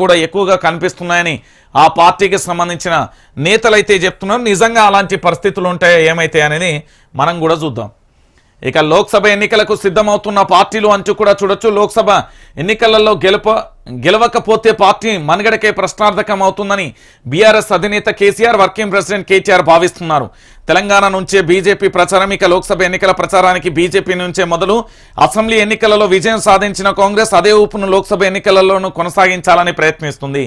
కూడా ఎక్కువగా కనిపిస్తున్నాయని ఆ పార్టీకి సంబంధించిన నేతలైతే చెప్తున్నారు. నిజంగా అలాంటి పరిస్థితులు ఉంటాయో ఏమైతే అనేది మనం కూడా చూద్దాం. ఇక లోక్సభ ఎన్నికలకు సిద్ధమవుతున్న పార్టీలు అంటూ కూడా చూడొచ్చు. లోక్సభ ఎన్నికలలో గెలుప గెలవకపోతే పార్టీ మనుగడకే ప్రశ్నార్థకం అవుతుందని బీఆర్ఎస్ అధినేత కేసీఆర్ వర్కింగ్ ప్రెసిడెంట్ కేటీఆర్ భావిస్తున్నారు. తెలంగాణ నుంచే బీజేపీ ప్రచారం ఇక లోక్సభ ఎన్నికల ప్రచారానికి బీజేపీ నుంచే మొదలు. అసెంబ్లీ ఎన్నికలలో విజయం సాధించిన కాంగ్రెస్ అదే ఊపును లోక్సభ ఎన్నికలలోనూ కొనసాగించాలని ప్రయత్నిస్తుంది.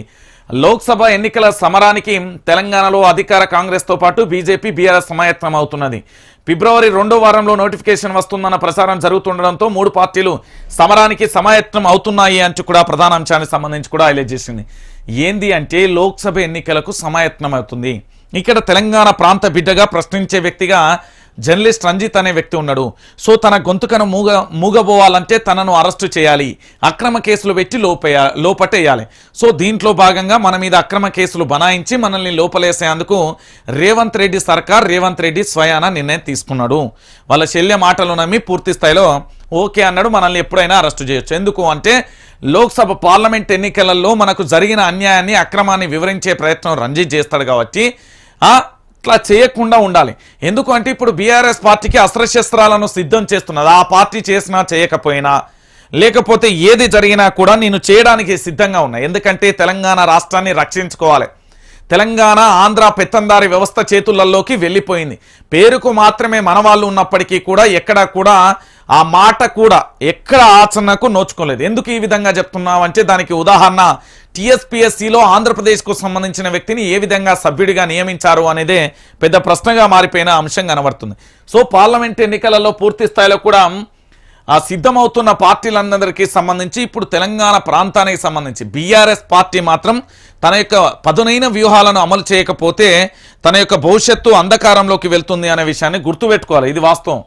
లోక్సభ ఎన్నికల సమరానికి తెలంగాణలో అధికార కాంగ్రెస్తో పాటు బీజేపీ బీఆర్ఎస్ సమాయత్నం అవుతున్నది. ఫిబ్రవరి రెండో వారంలో నోటిఫికేషన్ వస్తుందన్న ప్రచారం జరుగుతుండడంతో మూడు పార్టీలు సమరానికి సమాయత్నం అవుతున్నాయి అంటూ కూడా ప్రధాన అంశానికి సంబంధించి కూడా హైలైట్ చేసింది. ఏంది అంటే లోక్సభ ఎన్నికలకు సమాయత్నం అవుతుంది. ఇక్కడ తెలంగాణ ప్రాంత బిడ్డగా ప్రశ్నించే వ్యక్తిగా జర్నలిస్ట్ రంజిత్ అనే వ్యక్తి ఉన్నాడు. సో తన గొంతుకను మూగ మూగబోవాలంటే తనను అరెస్టు చేయాలి. అక్రమ కేసులు పెట్టి లోపేయ లోపట్టేయాలి సో దీంట్లో భాగంగా మన మీద అక్రమ కేసులు బనాయించి మనల్ని లోపలేసేందుకు రేవంత్ రెడ్డి సర్కార్ రేవంత్ రెడ్డి స్వయాన నిర్ణయం తీసుకున్నాడు. వాళ్ళ శల్య మాటలు నమ్మి పూర్తి స్థాయిలో ఓకే అన్నాడు. మనల్ని ఎప్పుడైనా అరెస్టు చేయొచ్చు. ఎందుకు అంటే లోక్సభ పార్లమెంట్ ఎన్నికలలో మనకు జరిగిన అన్యాయాన్ని అక్రమాన్ని వివరించే ప్రయత్నం రంజిత్ చేస్తాడు కాబట్టి అట్లా ఇట్లా చేయకుండా ఉండాలి. ఎందుకు అంటే ఇప్పుడు బీఆర్ఎస్ పార్టీకి అస్త్రశస్త్రాలను సిద్ధం చేస్తున్నది. ఆ పార్టీ చేసినా చేయకపోయినా లేకపోతే ఏది జరిగినా కూడా నేను చేయడానికి సిద్ధంగా ఉన్నా. ఎందుకంటే తెలంగాణ రాష్ట్రాన్ని రక్షించుకోవాలి. తెలంగాణ ఆంధ్ర పెత్తందారి వ్యవస్థ చేతులలోకి వెళ్ళిపోయింది. పేరుకు మాత్రమే మనవాళ్ళు ఉన్నప్పటికీ కూడా ఎక్కడ కూడా ఆ మాట కూడా ఎక్కడ ఆచరణకు నోచుకోలేదు. ఎందుకు ఈ విధంగా చెప్తున్నామంటే దానికి ఉదాహరణ టీఎస్పీఎస్సీలో ఆంధ్రప్రదేశ్కు సంబంధించిన వ్యక్తిని ఏ విధంగా సభ్యుడిగా నియమించారు అనేదే పెద్ద ప్రశ్నగా మారిపోయిన అంశం కనబడుతుంది. సో పార్లమెంట్ ఎన్నికలలో పూర్తి స్థాయిలో కూడా ఆ సిద్ధమవుతున్న పార్టీలందరికీ సంబంధించి ఇప్పుడు తెలంగాణ ప్రాంతానికి సంబంధించి బీఆర్ఎస్ పార్టీ మాత్రం తన యొక్క పదునైన వ్యూహాలను అమలు చేయకపోతే తన యొక్క భవిష్యత్తు అంధకారంలోకి వెళ్తుంది అనే విషయాన్ని గుర్తుపెట్టుకోవాలి. ఇది వాస్తవం.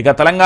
ఇక తెలంగాణ